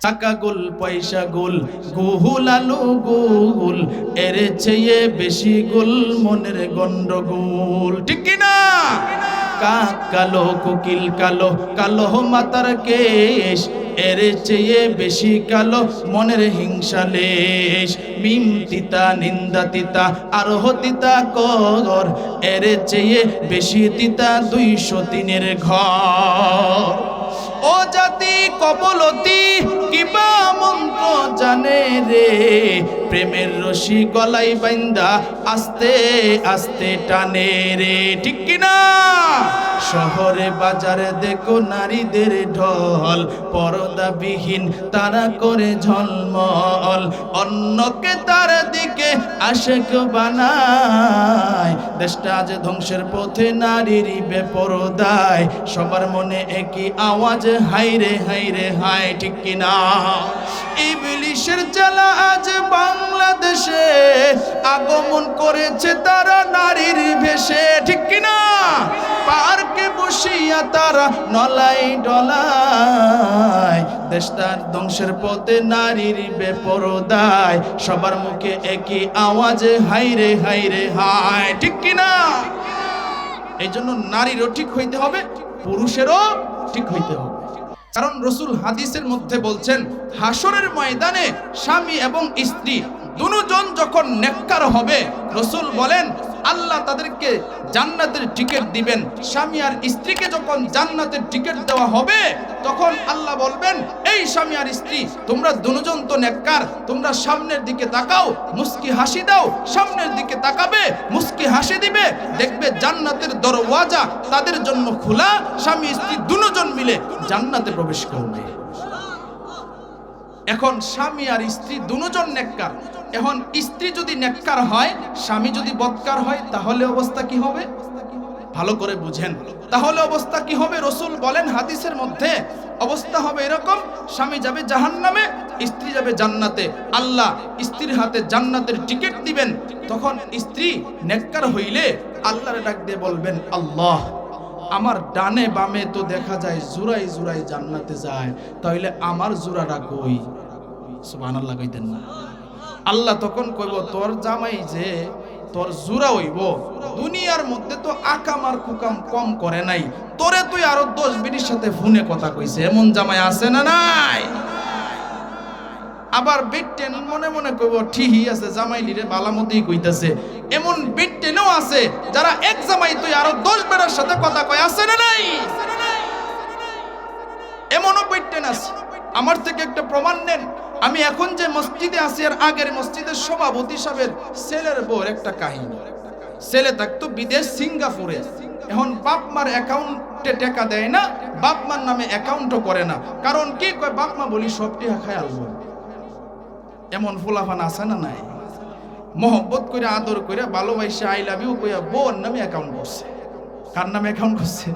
টাকা গোল, পয়সা গোল, গুহুল আলু গুল, এর চেয়ে বেশি গোল মনের গন্ডগোল। ঠিক কিনা কাক কালো, কোকিল, কালো কালো মাতার কেশ, এর চেয়ে বেশি কালো মনের হিংসা লেশ। মিম তিতা, নিন্দা তিতা, আরোহ তিতা কর, এর চেয়ে বেশি তিতা দুইশো তিনের ঘর। ও জাতি মন্ত্র জানে রে প্রেমের রশি গলাই বাইন্দা আস্তে আস্তে টানে রে, ঠিক কিনা? শহরে বাজারে দেখো নারীদের ঢল, পর্দাবিহীন তারা করে ঝলমল। অন্যকে তার দিকে আশেক বানায়, দেশটা আজ ধ্বংসের পথে নারীরই বেপরদায়। সবার মনে একই আওয়াজ হাইরে হাইরে হাই ঠিক কিনা? ইবলিশের জ্বালা আজ বাংলাদেশে আগমন করেছে তারা নারীর ভেসে ঠিক কিনা? পার্কে বসিয়া তারা নলাই ডলায় দেশটার ধ্বংসের পথে নারীর বেপরদায়। সবার মুখে একই আওয়াজে হাইরে হাইরে হাই ঠিক কিনা? এই জন্য নারীরও ঠিক হইতে হবে, পুরুষেরও ঠিক হইতে হবে। কারণ রসুল হাদিসের মধ্যে বলছেন হাসরের ময়দানে স্বামী এবং স্ত্রী, দুজন যখন নেককার হবে, রসুল বলেন আল্লাহ তাদেরকে জান্নাতের টিকিট দিবেন। স্বামী আর স্ত্রীকে যখন জান্নাতের টিকিট দেওয়া হবে, তখন আল্লাহ বলবেন, এই স্বামী আর স্ত্রী, তোমরা দুজন তো নেককার, তোমরা সামনের দিকে তাকাও, মুস্কি হাসি দাও, সামনের দিকে তাকাবে, মুস্কি হাসি দিবে, দেখবে জান্নাতের দরওয়াজা তাদের জন্য খোলা, স্বামী স্ত্রী দুজন মিলে জান্নাতে প্রবেশ করবে। এখন স্বামী আর স্ত্রী দুজন নেককার। এখন স্ত্রী যদি নেককার হয়, স্বামী যদি বৎকার হয়, তাহলে অবস্থা কি হবে? ভালো করে বুঝেন। তাহলে অবস্থা কি হবে? রসুল বলেন হাদিসের মধ্যে, অবস্থা হবে এরকম, স্বামী যাবে জাহান্নামে, স্ত্রী যাবে জান্নাতে। আল্লাহ স্ত্রীর হাতে জান্নাতের টিকিট দিবেন। তখন স্ত্রী নেককার হইলে আল্লাহরে ডাক দিয়ে বলবেন, আল্লাহ, আমার ডানে বামে তো দেখা যায় জুরাই জুরাই জান্নাতে যায়। তাহলে আমার জুরাটা কই? সুবহানাল্লাহ কইতেন না। আল্লাহ তখন কইব, তোর জামাই যে তোর জুরা হইব, দুনিয়ার মধ্যে তো আকাম আর কুকাম কম করে নাই। তোরে তুই আরও দশ বিটির সাথে ফোনে কথা কইছে। এমন জামাই আছে না নাই? আবার বিটটেন মনে মনে কইব ঠিকই আছে, জামাই লিরে বালামতেই কইতাছে। এমন বিটটেনও আছে, যারা এক জামাই তুই আরও দশ বেড়ার সাথে কথা কয়, আছে না নাই? এমনও বিটটেন আছে। আমার থেকে একটা প্রমাণ নেন। আমি এখন যে মসজিদে আছি আর আগের মসজিদের সভাপতি সাহেবের ছেলের বউর একটা কাহিনী। ছেলে থাকতো বিদেশ সিঙ্গাপুরে। এখন বাপ মার অ্যাকাউন্টে টাকা দেয় না বাপ মার নামে অ্যাকাউন্টও করে না। কারণ কি? কয় বাপ মা বলি, সব টিহা খায় আলবো এমন ফুলাফান আছে না নাই? মোহব্বত করে আদর করে ভালোবাসে, আই লাভ ইউ কইয়া বোন নামে অ্যাকাউন্ট করছে। কার নামে অ্যাকাউন্ট করছে?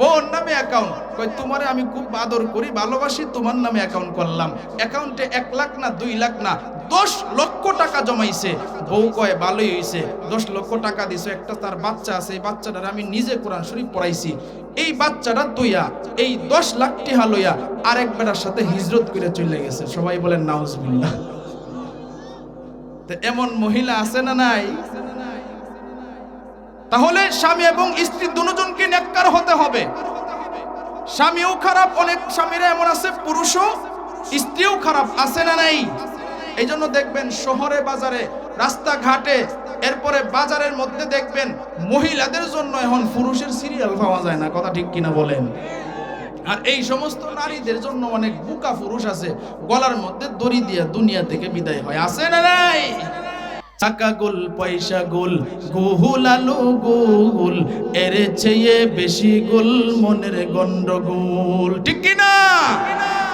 বোন নামে অ্যাকাউন্ট কই তোমারে আমি খুব আদর করি, ভালোবাসি, তোমার নামে অ্যাকাউন্ট করলাম। অ্যাকাউন্টে এক লাখ না, দুই লাখ না, দশ লক্ষ টাকা জমাইছে। বউ কয়, ভালোই হয়েছে দশ লক্ষ টাকা দিছে, একটা তার বাচ্চা আছে, এই বাচ্চাটার আমি নিজে কোরআন শরীফ পড়াইছি। এই বাচ্চাটা তুইয়া এই দশ লাখ টিহা লইয়া আরেক বেটার সাথে হিজরত করে চলে গেছে। সবাই বলেন, নাউজবিল্লাহ। এমন মহিলা আছে না নাই? তাহলে স্বামী এবং স্ত্রী দুজনকে নেককার হতে হবে। স্বামীও খারাপ, অনেক স্বামীরা এমন আছে, পুরুষও, স্ত্রীও খারাপ, আছে না নাই? এই জন্য দেখবেন শহরে, বাজারে, রাস্তাঘাটে, এরপরে বাজারের মধ্যে দেখবেন মহিলাদের জন্য এখন পুরুষের সিরিয়াল পাওয়া যায় না, কথা ঠিক কিনা বলেন। আর এই সমস্ত নারীদের জন্য অনেক বুকা পুরুষ আছে, গলার মধ্যে দড়ি দিয়ে দুনিয়া থেকে বিদায় হয়, আছে না নাই? টাকা গোল, পয়সা গোল, গুহুল আলু গুল, এর চেয়ে বেশি গোল মনের গন্ডগোল। ঠিক কিনা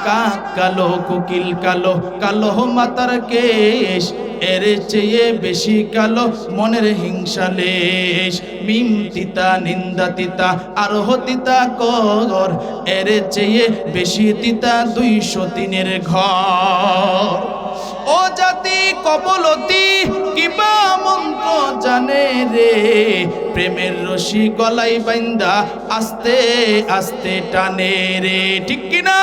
কাক কালো, কুকিল, কালো কালো মাতার কেশ, এর চেয়ে বেশি কালো মনের হিংসা লেশ। মিম তিতা, নিন্দা তিতা, আরোহ তিতা কর, এর চেয়ে বেশি তিতা দুইশো তিনের ঘর। ও জাতি কবলতি কিবা মন্ত্র জানে রে? প্রেমের রশি গলাই বাইন্দা আস্তে আস্তে টানে রে। ঠিক কিনা?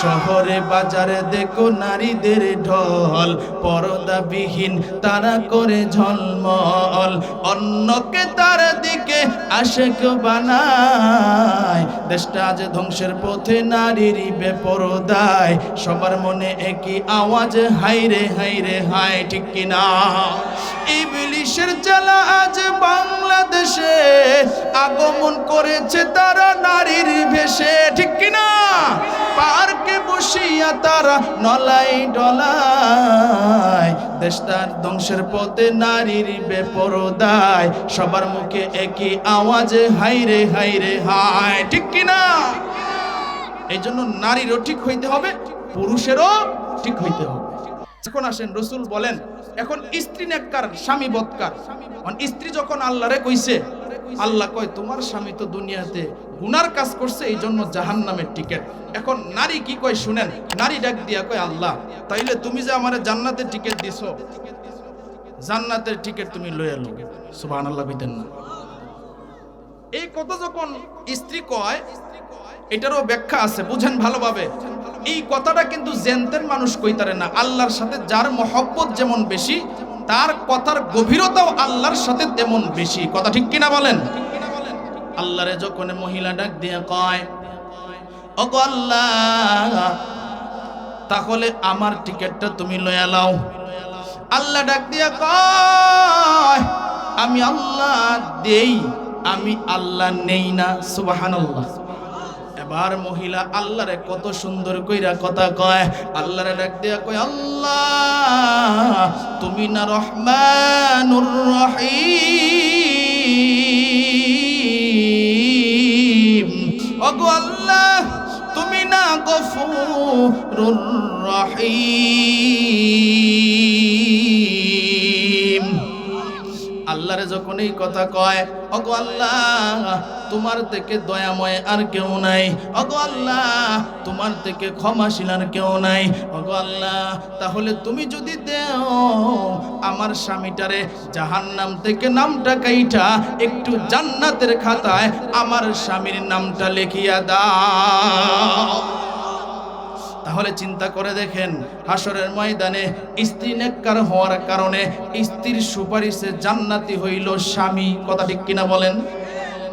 শহরে বাজারে দেখো নারীদের ঢল, পর্দাবিহীন তারা করে ঝলমল। অন্যকে তার দিকে আশেক বানায়। দেশটা আজ ধ্বংসের পথে নারীরই বেপরদায়। সবার মনে একই আওয়াজ হাইরে হাইরে হাই ঠিক কিনা? ইবলিশের জ্বালা আজ বাংলাদেশে আগমন করেছে তারা নারীর ভেসে ঠিক কিনা? পার্কে বসিয়া তারা নলাই ডলায় দেশটার ধ্বংসের পথে নারীর বেপরদায়, সবার মুখে একই আওয়াজে হাইরে হাইরে হাই ঠিক কিনা? এই জন্য নারীরও ঠিক হইতে হবে, পুরুষেরও ঠিক হইতে হবে। এখন আসেন, রসুল বলেন, এখন স্ত্রী নেককার, স্বামী বৎকার। স্ত্রী যখন আল্লাহরে কইছে, আল্লাহ কয়, তোমার স্বামী তো দুনিয়াতে গুনার কাজ করছে এই জন্য জাহান নামের টিকিট। এখন নারী কি কয়, শুনেন, নারী ডাক দিয়া কয়, আল্লাহ, তাইলে তুমি যে আমার জান্নাতের টিকিট দিছো, জান্নাতের টিকিট তুমি লয়ে এলো সুবহান আল্লাহ কইতেন না। এই কথা যখন স্ত্রী কয়, এটারও ব্যাখ্যা আছে, বুঝেন ভালোভাবে। এই কথাটা কিন্তু জেনতের মানুষ কইতারে না। আল্লাহর সাথে যার মহব্বত যেমন বেশি, তার কথার গভীরতাও আল্লাহর সাথে তেমন বেশি। কথা ঠিক কিনা বলেন? আল্লাহরে যখন মহিলা ডাক দিয়ে কয়, ওগো আল্লাহ, তাহলে আমার টিকিটটা তুমি লয়া লাও। আল্লাহ ডাক দিয়া কয়, আমি আল্লাহ দেই, আমি আল্লাহ নেই না, সুবহানাল্লাহ। এবার মহিলা আল্লাহরে কত সুন্দর কইরা কথা কয়, আল্লাহরে ডাক দিয়া কয়, আল্লাহ, তুমি না রহমানুর রহিম। ওগো আল্লাহ, তুমি না গফুরুর রহিম। আল্লাহরে যখন এই কথা কয় অগো আল্লাহ তোমার থেকে দয়াময় আর কেউ নাই। অগো আল্লাহ, তোমার থেকে ক্ষমাশীল আর কেউ নাই। অগো আল্লাহ, তাহলে তুমি যদি দেও আমার স্বামীটারে জাহান্নাম থেকে নামটা কাইটা, একটু জান্নাতের খাতায় আমার স্বামীর নামটা লিখিয়া দাও। তাহলে চিন্তা করে দেখেন হাসরের ময়দানে স্ত্রী নেককার হওয়ার কারণে স্ত্রীর সুপারিশে জান্নাতি হইল স্বামী। কথা ঠিক কিনা বলেন?